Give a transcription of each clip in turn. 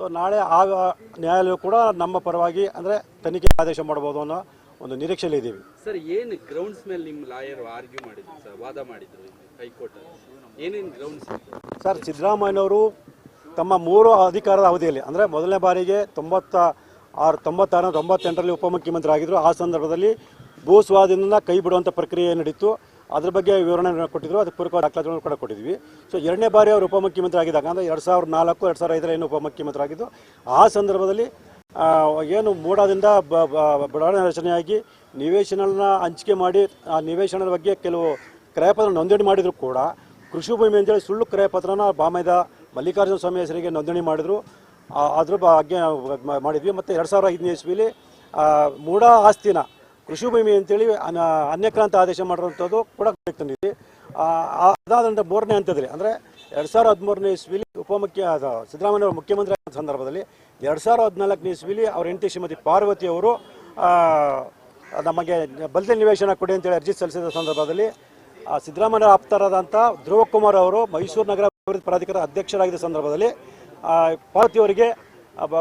So ನಾಳೆ ಆ ನ್ಯಾಯಾಲಯ ಕೂಡ ನಮ್ಮ ಪರವಾಗಿ ಅಂದರೆ ತನಿಖೆ ಆದೇಶ ಮಾಡ್ಬೋದು ಅನ್ನೋ ಒಂದು ನಿರೀಕ್ಷೆಯಲ್ಲಿ ಇದ್ದೀವಿ. ಸರ್ ಏನು ಗ್ರೌಂಡ್ಸ್ ಮೇಲೆ ನಿಮ್ಮ ಲಾಯರ್ ಆರ್ಗ್ಯೂ ಮಾಡಿದ್ರು ಸರ್ ವಾದ ಮಾಡಿದ್ರು ಹೈಕೋರ್ಟ್ ಏನೇನು ಗ್ರೌಂಡ್ಸ್ ಸರ್ ಸಿದ್ದರಾಮಯ್ಯನವರು ತಮ್ಮ ಮೂರು ಅಧಿಕಾರದ ಅವಧಿಯಲ್ಲಿ ಅಂದರೆ ಮೊದಲನೇ ಬಾರಿಗೆ ತೊಂಬತ್ತ ಆರು ತೊಂಬತ್ತಾರು ತೊಂಬತ್ತೆಂಟರಲ್ಲಿ ಉಪಮುಖ್ಯಮಂತ್ರಿ ಆಗಿದ್ದರು ಆ ಸಂದರ್ಭದಲ್ಲಿ ಭೂಸ್ವಾದಿನ ಕೈ ಬಿಡುವಂಥ ಪ್ರಕ್ರಿಯೆ ನಡೀತು ಅದ್ರ ಬಗ್ಗೆ ವಿವರಣೆ ಕೊಟ್ಟಿದ್ರು. ಅದಕ್ಕೆ ಪೂರಕ ದಾಖಲಾತಿಗಳನ್ನು ಕೂಡ ಕೊಟ್ಟಿದ್ವಿ. ಸೊ ಎರಡನೇ ಬಾರಿ ಅವರು ಉಪಮುಖ್ಯಮಂತ್ರಿ ಆಗಿದ್ದಾಗ ಅಂದರೆ ಎರಡು ಸಾವಿರದ ನಾಲ್ಕು, ಎರಡು ಸಾವಿರದ ಐದರ ಏನು ಉಪಮುಖ್ಯಮಂತ್ರಿ ಆಗಿದ್ದು ಆ ಸಂದರ್ಭದಲ್ಲಿ ಏನು ಮೂಡಾದಿಂದ ಬಡಾವಣೆ ರಚನೆಯಾಗಿ ನಿವೇಶನಗಳನ್ನ ಹಂಚಿಕೆ ಮಾಡಿ, ಆ ನಿವೇಶನದ ಬಗ್ಗೆ ಕೆಲವು ಕ್ರಯಪತ್ರ ನೋಂದಣಿ ಮಾಡಿದ್ರು ಕೂಡ. ಕೃಷಿ ಭೂಮಿ ಅಂತೇಳಿ ಸುಳ್ಳು ಕ್ರಯಪತ್ರನ ಬಾಮೈದ ಮಲ್ಲಿಕಾರ್ಜುನ ಸ್ವಾಮಿ ಹೆಸರಿಗೆ ನೋಂದಣಿ ಮಾಡಿದ್ರು. ಅದ್ರ ಬಗ್ಗೆ ಮಾಡಿದ್ವಿ. ಮತ್ತು ಎರಡು ಸಾವಿರದ ಐದನೇ ಇಸ್ವಿಲಿ ಮೂಡ ಆಸ್ತಿನ ಕೃಷಿ ಭೂಮಿ ಅಂತೇಳಿ ಅನ ಅನ್ಯಕ್ರಾಂತ ಆದೇಶ ಮಾಡಿರುವಂಥದ್ದು ಕೂಡ ಆ- ಅದಾದ ಮೂರನೇ ಹಂತದಲ್ಲಿ ಅಂದರೆ ಎರಡು ಸಾವಿರದ ಹದಿಮೂರನೇ ಇಸ್ವಿಲಿ ಉಪಮುಖ್ಯ ಸಿದ್ದರಾಮಯ್ಯ ಅವರು ಮುಖ್ಯಮಂತ್ರಿ ಆದ ಸಂದರ್ಭದಲ್ಲಿ ಎರಡು ಸಾವಿರದ ಹದಿನಾಲ್ಕನೇ ಇಸ್ವಿಲಿ ಅವರ ಹೆಂಡತಿ ಶ್ರೀಮತಿ ಪಾರ್ವತಿ ಅವರು ನಮಗೆ ಬಲ್ದೆ ನಿವೇಶನ ಕೊಡಿ ಅಂತೇಳಿ ಅರ್ಜಿ ಸಲ್ಲಿಸಿದ ಸಂದರ್ಭದಲ್ಲಿ ಸಿದ್ದರಾಮಯ್ಯ ಆಪ್ತರಾದಂಥ ಧ್ರುವ ಕುಮಾರ್ ಅವರು ಮೈಸೂರು ನಗರ ಅಭಿವೃದ್ಧಿ ಪ್ರಾಧಿಕಾರ ಅಧ್ಯಕ್ಷರಾಗಿದ್ದ ಸಂದರ್ಭದಲ್ಲಿ ಪಾರ್ವತಿ ಅವರಿಗೆ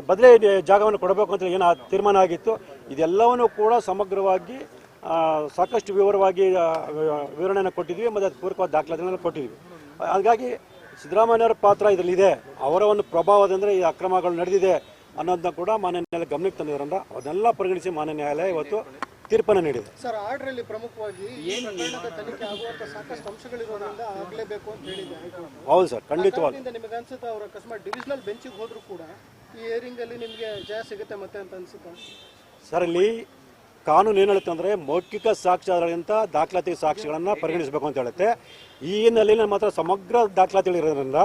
ಬದಲೇ ಜಾಗವನ್ನು ಕೊಡಬೇಕು ಅಂತ ಏನು ತೀರ್ಮಾನ ಆಗಿತ್ತು. ಇದೆಲ್ಲವನ್ನು ಕೂಡ ಸಮಗ್ರವಾಗಿ ಸಾಕಷ್ಟು ವಿವರವಾಗಿ ವಿವರಣೆಯನ್ನು ಕೊಟ್ಟಿದ್ವಿ ಮತ್ತು ಅದು ಪೂರಕವಾದ ದಾಖಲಾತಿಗಳನ್ನು ಕೊಟ್ಟಿದ್ವಿ ಹಾಗಾಗಿ ಸಿದ್ದರಾಮಯ್ಯವರ ಪಾತ್ರ ಇದರಲ್ಲಿದೆ. ಅವರ ಒಂದು ಪ್ರಭಾವದಂದರೆ ಈ ಅಕ್ರಮಗಳು ನಡೆದಿದೆ ಅನ್ನೋದನ್ನ ಕೂಡ ಮಾನ್ಯ ನ್ಯಾಯಾಲಯ ಗಮನಕ್ಕೆ ತಂದಿದ್ರಿಂದ ಅದನ್ನೆಲ್ಲ ಪರಿಗಣಿಸಿ ಮಾನ್ಯ ನ್ಯಾಯಾಲಯ ಇವತ್ತು ತೀರ್ಪನ್ನು ನೀಡಿದೆ. ಸರ್ ಆರ್ಡ್ರಲ್ಲಿ ಪ್ರಮುಖವಾಗಿ ತನಿಖೆ ಆಗುವಂತ ಸಾಕಷ್ಟು ಅಂಶಗಳಿರೋದ್ರಿಂದ ಆಗಲೇಬೇಕು ಅಂತ ಹೇಳಿದೆ ಹೌದು ಸರ್ ಖಂಡಿತವಾಗಿ ನಿಮಗೆ ಅನ್ಸುತ್ತಾ ಅವ್ರ ಅಕಸ್ಮಾತ್ ಡಿವಿಷನಲ್ ಬೆಂಚಿಗೆ ಹೋದ್ರು ಕೂಡ ಈ ಏರಿಂಗ್ ಅಲ್ಲಿ ನಿಮಗೆ ಜಯ ಸಿಗುತ್ತೆ ಮತ್ತೆ ಅಂತ ಅನ್ಸುತ್ತಾ? ಸರ್, ಇಲ್ಲಿ ಕಾನೂನು ಏನು ಹೇಳುತ್ತೆ ಅಂದರೆ ಮೌಖಿಕ ಸಾಕ್ಷ್ಯಗಳಿಗಿಂತ ದಾಖಲಾತಿ ಸಾಕ್ಷಿಗಳನ್ನು ಪರಿಗಣಿಸಬೇಕು ಅಂತ ಹೇಳುತ್ತೆ. ಈ ಹಿನ್ನೆಲೆಯಲ್ಲಿ ಮಾತ್ರ ಸಮಗ್ರ ದಾಖಲಾತಿಗಳಿರೋದ್ರಿಂದ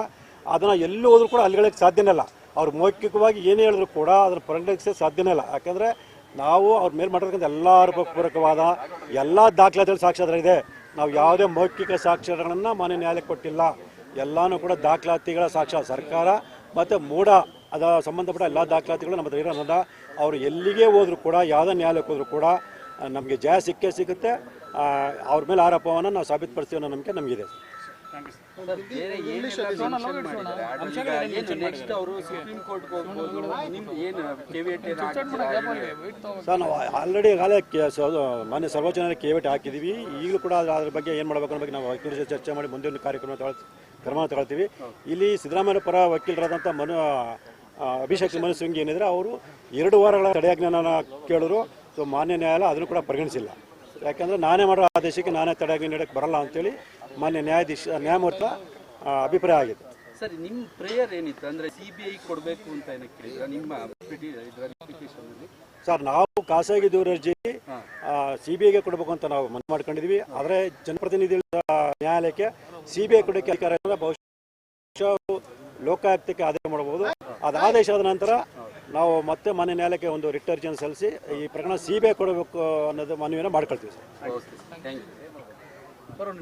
ಅದನ್ನು ಎಲ್ಲಿ ಹೋದ್ರೂ ಕೂಡ ಅಲ್ಲಿಗಳಿಗೆ ಸಾಧ್ಯನೇ ಇಲ್ಲ. ಅವ್ರು ಮೌಖಿಕವಾಗಿ ಏನೇ ಹೇಳಿದ್ರು ಕೂಡ ಅದನ್ನು ಪರಿಗಣಿಸೋಕೆ ಸಾಧ್ಯನೇ ಇಲ್ಲ. ಯಾಕೆಂದರೆ ನಾವು ಅವ್ರ ಮೇಲೆ ಮಾಡಿರ್ತಕ್ಕಂಥ ಎಲ್ಲ ಪೂರಕವಾದ ಎಲ್ಲ ದಾಖಲಾತಿಗಳು ಸಾಕ್ಷ್ಯ ಇದೆ. ನಾವು ಯಾವುದೇ ಮೌಖಿಕ ಸಾಕ್ಷ್ಯಗಳನ್ನು ಮಾನ್ಯ ನ್ಯಾಯಾಲಯಕ್ಕೆ ಕೊಟ್ಟಿಲ್ಲ. ಎಲ್ಲನೂ ಕೂಡ ದಾಖಲಾತಿಗಳ ಸಾಕ್ಷ್ಯ ಸರ್ಕಾರ ಮತ್ತು ಮೂಢ ಅದ ಸಂಬಂಧಪಟ್ಟ ಎಲ್ಲ ದಾಖಲಾತಿಗಳು ನಮ್ಮ ಹತ್ರ ಇರೋದ್ರಿಂದ ಅವರು ಎಲ್ಲಿಗೆ ಹೋದರೂ ಕೂಡ ಯಾವುದೇ ನ್ಯಾಯಾಲಯಕ್ಕೆ ಹೋದರೂ ಕೂಡ ನಮಗೆ ಜಯ ಸಿಕ್ಕೇ ಸಿಗುತ್ತೆ. ಅವ್ರ ಮೇಲೆ ಆರೋಪವನ್ನು ನಾವು ಸಾಬೀತುಪಡಿಸ್ತೀವಿ ಅನ್ನೋ ನಂಬಿಕೆ ನಮಗಿದೆ. ಬೇರೆ ನೆಕ್ಸ್ಟ್ ಅವರು ಸುಪ್ರೀಂ ಕೋರ್ಟ್ಗೆ ಹೋಗ್ಬೋದು ನಿಮ್ದು ಏನು ಕೆವಿಎಟ್ ಸರ್ ನಾವು ಆಲ್ರೆಡಿ ಈಗಾಗಲೇ ಮಾನ್ಯ ಸರ್ವೋಚ್ಚ ನ್ಯಾಯಾಲಯ ಕೇವಿಟ್ ಹಾಕಿದ್ದೀವಿ. ಈಗಲೂ ಕೂಡ ಅದ್ರ ಬಗ್ಗೆ ಏನು ಮಾಡಬೇಕು ಅನ್ನೋ ಬಗ್ಗೆ ನಾವು ವಕೀಲರ ಜೊತೆ ಚರ್ಚೆ ಮಾಡಿ ಮುಂದಿನ ಕಾರ್ಯಕ್ರಮ ತಗೊಳ್ ಕ್ರಮ ತಗೊಳ್ತೀವಿ. ಇಲ್ಲಿ ಸಿದ್ದರಾಮಯ್ಯ ಪರ ವಕೀಲರಾದಂಥ ಮನು ಅಭಿಷೇಕ್ ಮನಸ್ಸು ಸಿಂಗ್ ಏನಿದ್ರೆ ಅವರು ಎರಡು ವಾರಗಳ ತಡೆಯಾಜ್ಞೆನ ಕೇಳಿದ್ರು. ಸೊ ಮಾನ್ಯ ನ್ಯಾಯಾಲಯ ಅದನ್ನು ಕೂಡ ಪರಿಗಣಿಸಿಲ್ಲ. ಯಾಕಂದರೆ ನಾನೇ ಮಾಡೋ ಆದೇಶಕ್ಕೆ ನಾನೇ ತಡೆಯಾಜ್ಞೆ ನೀಡಕ್ಕೆ ಬರಲ್ಲ ಅಂತೇಳಿ ಮಾನ್ಯ ನ್ಯಾಯಾಧೀಶ ನ್ಯಾಯಮೂರ್ತ ಅಭಿಪ್ರಾಯ ಆಗಿದೆ ಸರ್ ನಿಮ್ಮ ಪ್ರೇಯರ್ ಏನಿತ್ತು? ಅಂದ್ರೆ ಸಿ ಬಿ ಐ ಕೊಡಬೇಕು ಅಂತ ಏನಕ್ಕೆ ನಿಮ್ಮ ಸರ್ ನಾವು ಖಾಸಗಿ ದೂರರ್ಜಿ ಸಿ ಬಿ ಐಗೆ ಕೊಡಬೇಕು ಅಂತ ನಾವು ಮನವಿ ಮಾಡ್ಕೊಂಡಿದ್ವಿ. ಆದರೆ ಜನಪ್ರತಿನಿಧಿಗಳ ನ್ಯಾಯಾಲಯಕ್ಕೆ ಸಿ ಬಿ ಐ ಕೊಡೋಕ್ಕೆ ಅಧಿಕಾರ ಬಹುಶಃ ಲೋಕಾಯುಕ್ತಕ್ಕೆ ಆದೇಶ ಮಾಡಬಹುದು. ಅದು ಆದೇಶ ಆದ ನಂತರ ನಾವು ಮತ್ತೆ ಮನೆ ನ್ಯಾಯಾಲಯಕ್ಕೆ ಒಂದು ರಿಟರ್ಜನ್ ಸಲ್ಲಿಸಿ ಈ ಪ್ರಕರಣ ಸಿ ಕೊಡಬೇಕು ಅನ್ನೋದು ಮನವಿಯನ್ನು ಮಾಡ್ಕೊಳ್ತೀವಿ ಸರ್.